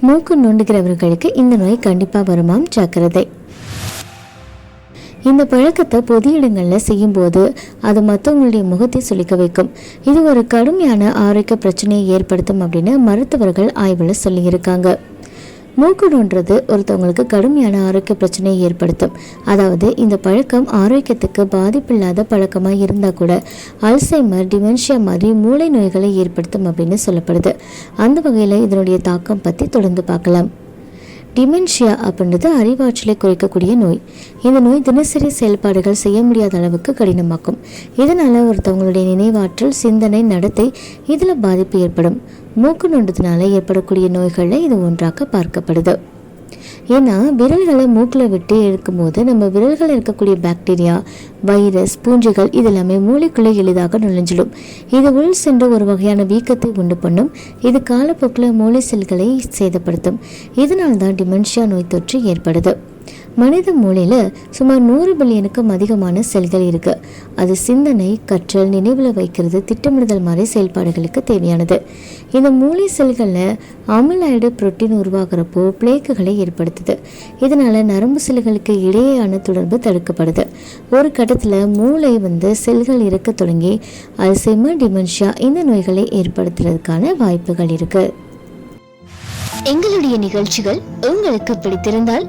மூக்கு நோண்டுகிறவர்களுக்கு இந்த நோய் கண்டிப்பாக வருமாம் ஜாக்கிரதை. இந்த பழக்கத்தை பொது இடங்களில் செய்யும்போது அது மற்றவங்களுடைய முகத்தை சுளிக்க வைக்கும். இது ஒரு கடுமையான ஆரோக்கிய பிரச்சனையை ஏற்படுத்தும் அப்படின்னு மருத்துவர்கள் ஆய்வில் சொல்லியிருக்காங்க. மூக்குடுன்றது ஒருத்தவங்களுக்கு கடுமையான ஆரோக்கிய பிரச்சனையை ஏற்படுத்தும். அதாவது இந்த பழக்கம் ஆரோக்கியத்துக்கு பாதிப்பில்லாத பழக்கமாக இருந்தால் கூட அல்சைமர் டிமென்ஷியா மாதிரி மூளை நோய்களை ஏற்படுத்தும் அப்படின்னு சொல்லப்படுது. அந்த வகையில் இதனுடைய தாக்கம் பற்றி தொடர்ந்து பார்க்கலாம். டிமென்ஷியா அப்படின்றது அறிவாற்றலை குறைக்கக்கூடிய நோய். இந்த நோய் தினசரி செயல்பாடுகள் செய்ய முடியாத அளவுக்கு கடினமாக்கும். இதனால் ஒருத்தவங்களுடைய நினைவாற்றல் சிந்தனை நடத்தை இதில் பாதிப்பு ஏற்படும். மூக்கு நொண்டதுனால ஏற்படக்கூடிய நோய்களில் இது ஒன்றாக பார்க்கப்படுது. ஏன்னா விரல்களை மூக்கில் விட்டு இழுக்கும்போது நம்ம விரல்களில் இருக்கக்கூடிய பாக்டீரியா வைரஸ் பூஞ்சைகள் இதெல்லாமே மூளைக்குள்ளே எளிதாக நுழைஞ்சிடும். இது உள் சென்று ஒரு வகையான வீக்கத்தை உண்டு பண்ணும். இது காலப்போக்கில் மூளை செல்களை சேதப்படுத்தும். இதனால் தான் டிமென்ஷியா நோய் தொற்று ஏற்படுது. மனித மூளையில் சுமார் நூறு பில்லியனுக்கும் அதிகமான செல்கள் இருக்கு. அது சிந்தனை கற்றல் நினைவில் வைக்கிறது திட்டமிடுதல் மாதிரி செயல்பாடுகளுக்கு தேவையானது. இந்த மூளை செல்களில் அமிலாய்டு புரோட்டீன் உருவாகிறப்போ பிளேக்குகளை ஏற்படுத்துது. இதனால் நரம்பு செல்களுக்கு இடையேயான தொடர்பு தடுக்கப்படுது. ஒரு கட்டத்தில் மூளை வந்து செல்கள் இருக்க தொடங்கி அல்சைமர் டிமென்ஷியா இந்த நோய்களை ஏற்படுத்துறதுக்கான வாய்ப்புகள் இருக்கு. எங்களுடைய நிகழ்ச்சிகள் உங்களுக்கு பிடித்திருந்தால்